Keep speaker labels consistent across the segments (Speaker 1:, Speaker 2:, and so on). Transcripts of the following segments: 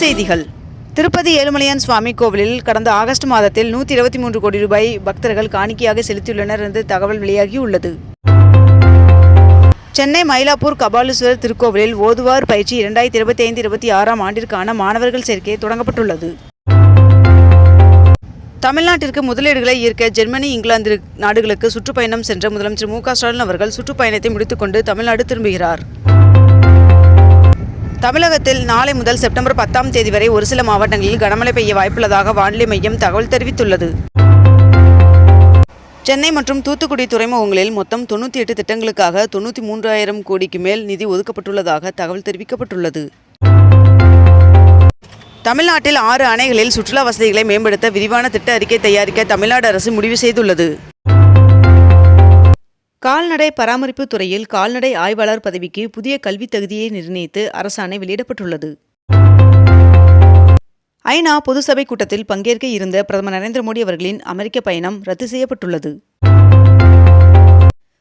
Speaker 1: செய்திகள். திருப்பதி ஏழுமலையான் சுவாமி கோவிலில் கடந்த ஆகஸ்ட் மாதத்தில் நூற்றி இருபத்தி மூன்று கோடி ரூபாய் பக்தர்கள் காணிக்கையாக செலுத்தியுள்ளனர் என்று தகவல் வெளியாகியுள்ளது. சென்னை மயிலாப்பூர் கபாலீஸ்வரர் திருக்கோவிலில் ஓதுவார் பயிற்சி இரண்டாயிரத்தி இருபத்தி ஐந்து இருபத்தி ஆறாம் ஆண்டிற்கான மாணவர்கள் சேர்க்கை தொடங்கப்பட்டுள்ளது. தமிழ்நாட்டிற்கு முதலீடுகளை ஈர்க்க ஜெர்மனி இங்கிலாந்து நாடுகளுக்கு சுற்றுப்பயணம் சென்ற முதலமைச்சர் மு க ஸ்டாலின் அவர்கள் சுற்றுப்பயணத்தை முடித்துக்கொண்டு தமிழ்நாடு திரும்புகிறார். தமிழகத்தில் நாளை முதல் செப்டம்பர் பத்தாம் தேதி வரை ஒரு சில மாவட்டங்களில் கனமழை பெய்ய வாய்ப்புள்ளதாக வானிலை மையம் தகவல் தெரிவித்துள்ளது. சென்னை மற்றும் தூத்துக்குடி துறைமுகங்களில் மொத்தம் தொண்ணூற்றி எட்டு திட்டங்களுக்காக தொண்ணூற்றி மூன்றாயிரம் கோடிக்கு மேல் நிதி ஒதுக்கப்பட்டுள்ளதாக தகவல் தெரிவிக்கப்பட்டுள்ளது. தமிழ்நாட்டில் ஆறு அணைகளில் சுற்றுலா வசதிகளை மேம்படுத்த விரிவான திட்ட அறிக்கை தயாரிக்க தமிழ்நாடு அரசு முடிவு செய்துள்ளது. கால்நடை பராமரிப்பு துறையில் கால்நடை ஆய்வாளர் பதவிக்கு புதிய கல்வித் தகுதியை நிர்ணயித்து அரசாணை வெளியிடப்பட்டுள்ளது. ஐநா பொதுசபை கூட்டத்தில் பங்கேற்க இருந்த பிரதமர் நரேந்திர மோடி அவர்களின் அமெரிக்க பயணம் ரத்து செய்யப்பட்டுள்ளது.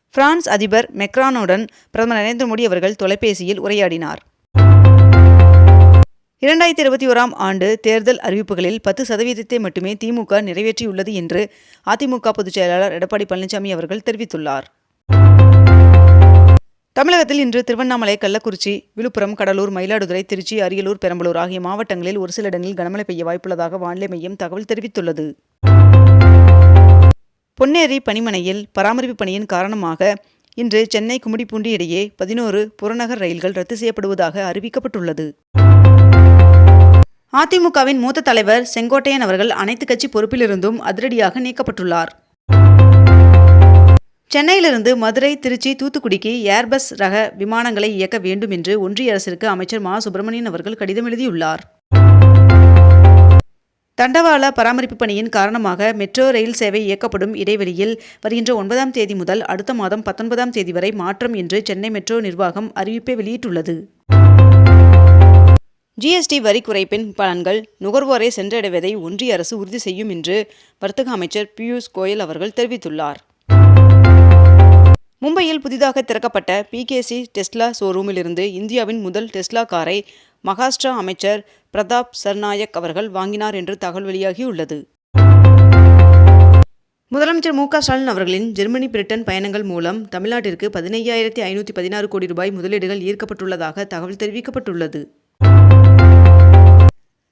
Speaker 1: பிரான்ஸ் அதிபர் மெக்ரானுடன் பிரதமர் நரேந்திர மோடி அவர்கள் தொலைபேசியில் உரையாடினார். இரண்டாயிரத்தி இருபத்தி ஓராம் ஆண்டு தேர்தல் அறிவிப்புகளில் பத்து சதவீதத்தை மட்டுமே திமுக நிறைவேற்றியுள்ளது என்று அதிமுக பொதுச் செயலாளர் எடப்பாடி பழனிசாமி அவர்கள் தெரிவித்துள்ளார். தமிழகத்தில் இன்று திருவண்ணாமலை கள்ளக்குறிச்சி விழுப்புரம் கடலூர் மயிலாடுதுறை திருச்சி அரியலூர் பெரம்பலூர் ஆகிய மாவட்டங்களில் ஒரு சில இடங்களில் கனமழை பெய்ய வாய்ப்புள்ளதாக வானிலை மையம் தகவல் தெரிவித்துள்ளது. பொன்னேரி பணிமனையில் பராமரிப்பு பணியின் காரணமாக இன்று சென்னை கும்மிடிப்பூண்டி இடையே பதினோரு புறநகர் ரயில்கள் ரத்து செய்யப்படுவதாக அறிவிக்கப்பட்டுள்ளது. அதிமுகவின் மூத்த தலைவர் செங்கோட்டையன் அவர்கள் அனைத்து கட்சி பொறுப்பிலிருந்தும் அதிரடியாக நீக்கப்பட்டுள்ளார். சென்னையிலிருந்து மதுரை திருச்சி தூத்துக்குடிக்கு ஏர்பஸ் ரக விமானங்களை இயக்க வேண்டும் என்று ஒன்றிய அரசிற்கு அமைச்சர் மா. சுப்பிரமணியன் அவர்கள் கடிதம் எழுதியுள்ளார். தண்டவாள பராமரிப்பு பணியின் காரணமாக மெட்ரோ ரயில் சேவை இயக்கப்படும் இடைவெளியில் வருகின்ற ஒன்பதாம் தேதி முதல் அடுத்த மாதம் பத்தொன்பதாம் தேதி வரை மாற்றம் என்று சென்னை மெட்ரோ நிர்வாகம் அறிவிப்பை வெளியிட்டுள்ளது. ஜிஎஸ்டி வரி குறைப்பின் பலன்கள் நுகர்வோரை சென்றடைவதை ஒன்றிய அரசு உறுதி செய்யும் என்று வர்த்தக அமைச்சர் பியூஷ் கோயல் அவர்கள் தெரிவித்துள்ளார். மும்பையில் புதிதாக திறக்கப்பட்ட பிகேசி டெஸ்லா ஷோரூமிலிருந்து இந்தியாவின் முதல் டெஸ்லா காரை மகாராஷ்டிரா அமைச்சர் பிரதாப் சர்நாயக் அவர்கள் வாங்கினார் என்று தகவல் வெளியாகியுள்ளது. முதலமைச்சர் மு க ஸ்டாலின் அவர்களின் ஜெர்மனி பிரிட்டன் பயணங்கள் மூலம் தமிழ்நாட்டிற்கு பதினையாயிரத்தி ஐநூற்றி பதினாறு கோடி ரூபாய் முதலீடுகள் ஈர்க்கப்பட்டுள்ளதாக தகவல் தெரிவிக்கப்பட்டுள்ளது.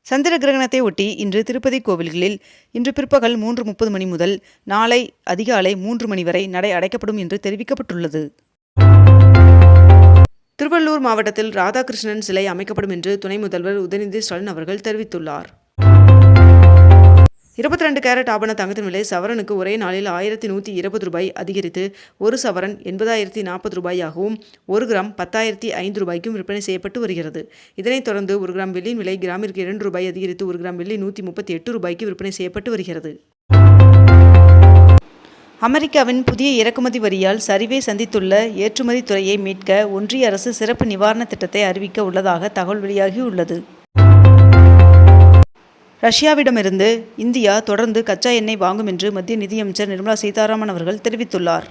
Speaker 1: சந்திர கிரகணத்தை ஒட்டி இன்று திருப்பதி கோவில்களில் இன்று பிற்பகல் மூன்று முப்பது மணி முதல் நாளை அதிகாலை மூன்று மணி வரை நடை அடைக்கப்படும் என்று தெரிவிக்கப்பட்டுள்ளது. திருவள்ளூர் மாவட்டத்தில் ராதாகிருஷ்ணன் சிலை அமைக்கப்படும் என்று துணை முதல்வர் உதயநிதி ஸ்டாலின் அவர்கள் தெரிவித்துள்ளார். இருபத்தி ரெண்டு கேரட் ஆபண தங்கத்தின் விலை சவரனுக்கு ஒரே நாளில் ஆயிரத்தி நூற்றி இருபது ரூபாய் அதிகரித்து ஒரு சவரன் எண்பதாயிரத்தி நாற்பது ரூபாயாகவும் ஒரு கிராம் பத்தாயிரத்தி ஐந்து ரூபாய்க்கும் விற்பனை செய்யப்பட்டு வருகிறது. இதனைத் தொடர்ந்து ஒரு கிராம் வெள்ளியின் விலை கிராமிற்கு இரண்டு ரூபாய் அதிகரித்து ஒரு கிராம் வெள்ளி நூற்றி முப்பத்தி எட்டு ரூபாய்க்கு விற்பனை செய்யப்பட்டு வருகிறது. அமெரிக்காவின் புதிய இறக்குமதி வரியால் சரிவை சந்தித்துள்ள ஏற்றுமதி துறையை மீட்க ஒன்றிய அரசு சிறப்பு நிவாரண திட்டத்தை அறிவிக்க உள்ளதாக தகவல் வெளியாகியுள்ளது. ரஷ்யாவிடமிருந்து இந்தியா தொடர்ந்து கச்சா எண்ணெய் வாங்கும் என்று மத்திய நிதியமைச்சர் நிர்மலா சீதாராமன் அவர்கள் தெரிவித்துள்ளார்.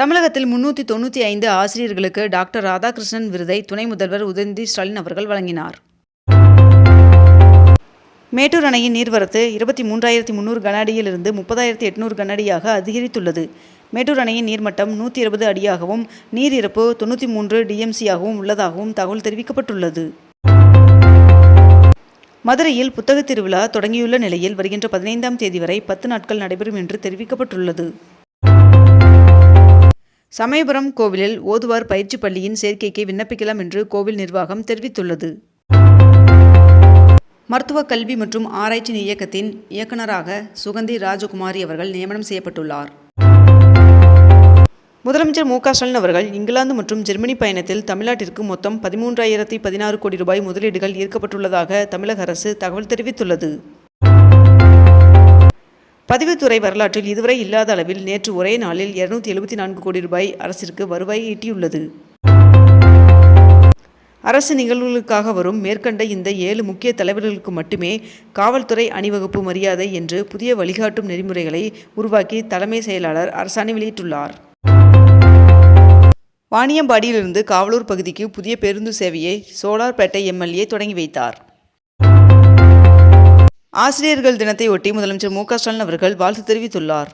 Speaker 1: தமிழகத்தில் முன்னூற்றி தொண்ணூற்றி ஐந்து ஆசிரியர்களுக்கு டாக்டர் ராதாகிருஷ்ணன் விருதை துணை முதல்வர் உதயநிதி ஸ்டாலின் அவர்கள் வழங்கினார். மேட்டூர் அணையின் நீர்வரத்து இருபத்தி மூன்றாயிரத்தி முந்நூறு கன அடியிலிருந்து முப்பதாயிரத்தி எட்நூறு கனஅடியாக அதிகரித்துள்ளது. மேட்டூர் அணையின் நீர்மட்டம் நூற்றி இருபது அடியாகவும் நீர் இருப்பு தொண்ணூற்றி மூன்று டிஎம்சியாகவும் உள்ளதாகவும் தகவல் தெரிவிக்கப்பட்டுள்ளது. மதுரையில் புத்தக திருவிழா தொடங்கியுள்ள நிலையில் வருகின்ற பதினைந்தாம் தேதி வரை பத்து நாட்கள் நடைபெறும் என்று தெரிவிக்கப்பட்டுள்ளது. சமயபுரம் கோவிலில் ஓதுவார் பயிற்சி பள்ளியின் சேர்க்கைக்கு விண்ணப்பிக்கலாம் என்று கோவில் நிர்வாகம் தெரிவித்துள்ளது. மருத்துவ கல்வி மற்றும் ஆராய்ச்சி இயக்கத்தின் இயக்குநராக சுகந்தி ராஜகுமாரி அவர்கள் நியமனம் செய்யப்பட்டுள்ளார். முதலமைச்சர் மு க ஸ்டாலின் அவர்கள் இங்கிலாந்து மற்றும் ஜெர்மனி பயணத்தில் தமிழ்நாட்டிற்கு மொத்தம் பதிமூன்றாயிரத்தி பதினாறு கோடி ரூபாய் முதலீடுகள் ஈர்க்கப்பட்டுள்ளதாக தமிழக அரசு தகவல் தெரிவித்துள்ளது. பதிவுத்துறை வரலாற்றில் இதுவரை இல்லாத அளவில் நேற்று ஒரே நாளில் இருநூத்தி எழுபத்தி நான்கு கோடி ரூபாய் அரசிற்கு வருவாய் ஈட்டியுள்ளது. அரசு நிகழ்வுகளுக்காக வரும் மேற்கண்ட இந்த ஏழு முக்கிய தலைவர்களுக்கு மட்டுமே காவல்துறை அணிவகுப்பு மரியாதை என்று புதிய வழிகாட்டும் நெறிமுறைகளை உருவாக்கி தலைமை செயலாளர் அரசாணை வெளியிட்டுள்ளார். வாணியம்பாடியிலிருந்து காவலூர் பகுதிக்கு புதிய பேருந்து சேவையை சோலார்பேட்டை எம்எல்ஏ தொடங்கி வைத்தார். ஆசிரியர்கள் தினத்தை ஒட்டி முதலமைச்சர் மு ஸ்டாலின் அவர்கள் வாழ்த்து தெரிவித்துள்ளார்.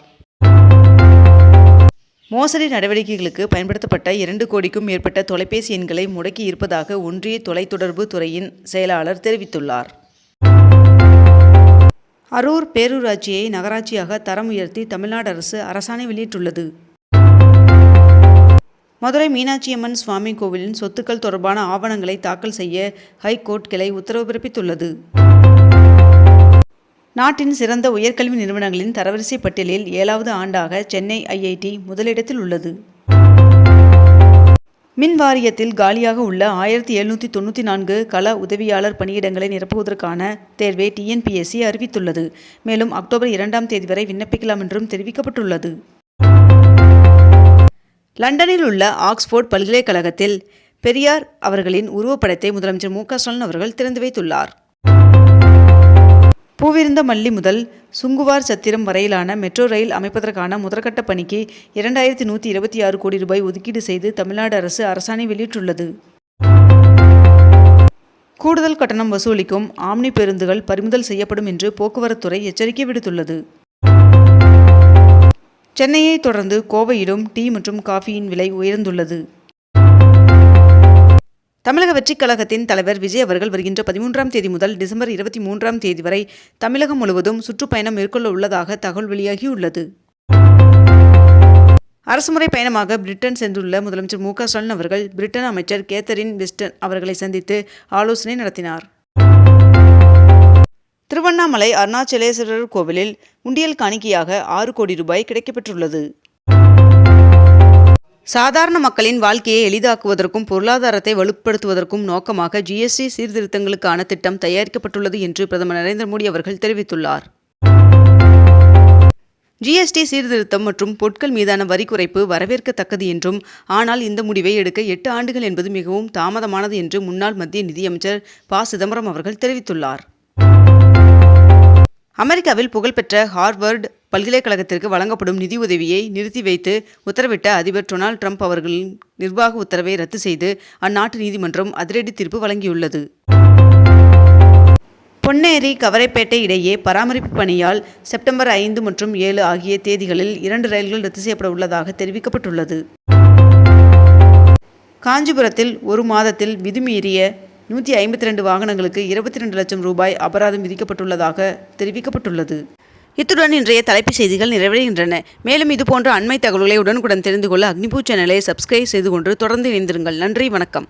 Speaker 1: மோசடி நடவடிக்கைகளுக்கு பயன்படுத்தப்பட்ட இரண்டு கோடிக்கும் மேற்பட்ட தொலைபேசி எண்களை முடக்கி இருப்பதாக ஒன்றிய தொலைத்தொடர்பு துறையின் செயலாளர் தெரிவித்துள்ளார். அரூர் பேரூராட்சியை நகராட்சியாக தரம் உயர்த்தி தமிழ்நாடு அரசு அரசாணை வெளியிட்டுள்ளது. மதுரை மீனாட்சியம்மன் சுவாமி கோவிலின் சொத்துக்கள் தொடர்பான ஆவணங்களை தாக்கல் செய்ய ஹைகோர்ட் கிளை உத்தரவு பிறப்பித்துள்ளது. நாட்டின் சிறந்த உயர்கல்வி நிறுவனங்களின் தரவரிசை பட்டியலில் ஏழாவது ஆண்டாக சென்னை ஐஐடி முதலிடத்தில் உள்ளது. மின் வாரியத்தில் காலியாக உள்ள ஆயிரத்தி எழுநூற்றி தொண்ணூற்றி நான்கு கள உதவியாளர் பணியிடங்களை நிரப்புவதற்கான தேர்வை டிஎன்பிஎஸ்சி அறிவித்துள்ளது. மேலும் அக்டோபர் இரண்டாம் தேதி வரை விண்ணப்பிக்கலாம் என்றும் தெரிவிக்கப்பட்டுள்ளது. லண்டனில் உள்ள ஆக்ஸ்போர்ட் பல்கலைக்கழகத்தில் பெரியார் அவர்களின் உருவப்படத்தை முதலமைச்சர் மு க ஸ்டாலின் அவர்கள் திறந்து வைத்துள்ளார். பூவிருந்த மல்லி முதல் சுங்குவார் சத்திரம் வரையிலான மெட்ரோ ரயில் அமைப்பதற்கான முதற்கட்ட பணிக்கு இரண்டாயிரத்தி நூற்றி இருபத்தி ஆறு கோடி ரூபாய் ஒதுக்கீடு செய்து தமிழ்நாடு அரசு அரசாணை வெளியிட்டுள்ளது. கூடுதல் கட்டணம் வசூலிக்கும் ஆம்னி பேருந்துகள் பறிமுதல் செய்யப்படும் என்று போக்குவரத்துறை எச்சரிக்கை விடுத்துள்ளது. சென்னையை தொடர்ந்து கோவையிலும் டீ மற்றும் காஃபியின் விலை உயர்ந்துள்ளது. தமிழக வெற்றிக் கழகத்தின் தலைவர் விஜய் அவர்கள் வருகின்ற பதிமூன்றாம் தேதி முதல் டிசம்பர் இருபத்தி மூன்றாம் தேதி வரை தமிழகம் முழுவதும் சுற்றுப்பயணம் மேற்கொள்ள உள்ளதாக தகவல் வெளியாகியுள்ளது. அரசுமுறை பயணமாக பிரிட்டன் சென்றுள்ள முதலமைச்சர் மு க ஸ்டாலின் அவர்கள் பிரிட்டன் அமைச்சர் கேத்தரின் வெஸ்டன் அவர்களை சந்தித்து ஆலோசனை நடத்தினார். திருவண்ணாமலை அருணாச்சலேஸ்வரர் கோவிலில் உண்டியல் காணிக்கையாக ஆறு கோடி ரூபாய் கிடைக்கப்பெற்றுள்ளது. சாதாரண மக்களின் வாழ்க்கையை எளிதாக்குவதற்கும் பொருளாதாரத்தை வலுப்படுத்துவதற்கும் நோக்கமாக ஜிஎஸ்டி சீர்திருத்தங்களுக்கான திட்டம் தயாரிக்கப்பட்டுள்ளது என்று பிரதமர் நரேந்திர மோடி அவர்கள் தெரிவித்துள்ளார். ஜிஎஸ்டி சீர்திருத்தம் மற்றும் பொருட்கள் மீதான வரி குறைப்பு வரவேற்கத்தக்கது என்றும் ஆனால் இந்த முடிவை எடுக்க எட்டு ஆண்டுகள் என்பது மிகவும் தாமதமானது என்று முன்னாள் மத்திய நிதியமைச்சர் ப. சிதம்பரம் அவர்கள் தெரிவித்துள்ளார். அமெரிக்காவில் புகழ்பெற்ற ஹார்வர்டு பல்கலைக்கழகத்திற்கு வழங்கப்படும் நிதி உதவியை நிறுத்தி வைத்து உத்தரவிட்ட அதிபர் டொனால்ட் ட்ரம்ப் அவர்களின் நிர்வாக உத்தரவை ரத்து செய்து அந்நாட்டு நீதிமன்றம் அதிரடி தீர்ப்பு வழங்கியுள்ளது. பொன்னேரி கவரைப்பேட்டை இடையே பராமரிப்பு பணியால் செப்டம்பர் ஐந்து மற்றும் ஏழு ஆகிய தேதிகளில் இரண்டு ரயில்கள் ரத்து செய்யப்பட உள்ளதாக தெரிவிக்கப்பட்டுள்ளது. காஞ்சிபுரத்தில் ஒரு மாதத்தில் விதிமீறிய நூற்றி ஐம்பத்தி ரெண்டு வாகனங்களுக்கு இருபத்தி ரெண்டு லட்சம் ரூபாய் அபராதம் விதிக்கப்பட்டுள்ளதாக தெரிவிக்கப்பட்டுள்ளது. இத்துடன் இன்றைய தலைப்புச் செய்திகள் நிறைவடைகின்றன. மேலும் இதுபோன்ற அண்மை தகவல்களை உடனுக்குடன் தெரிந்து கொள்ள அக்னிபூ சேனலை சப்ஸ்கிரைப் செய்து கொண்டு தொடர்ந்து இணைந்திருங்கள். நன்றி வணக்கம்.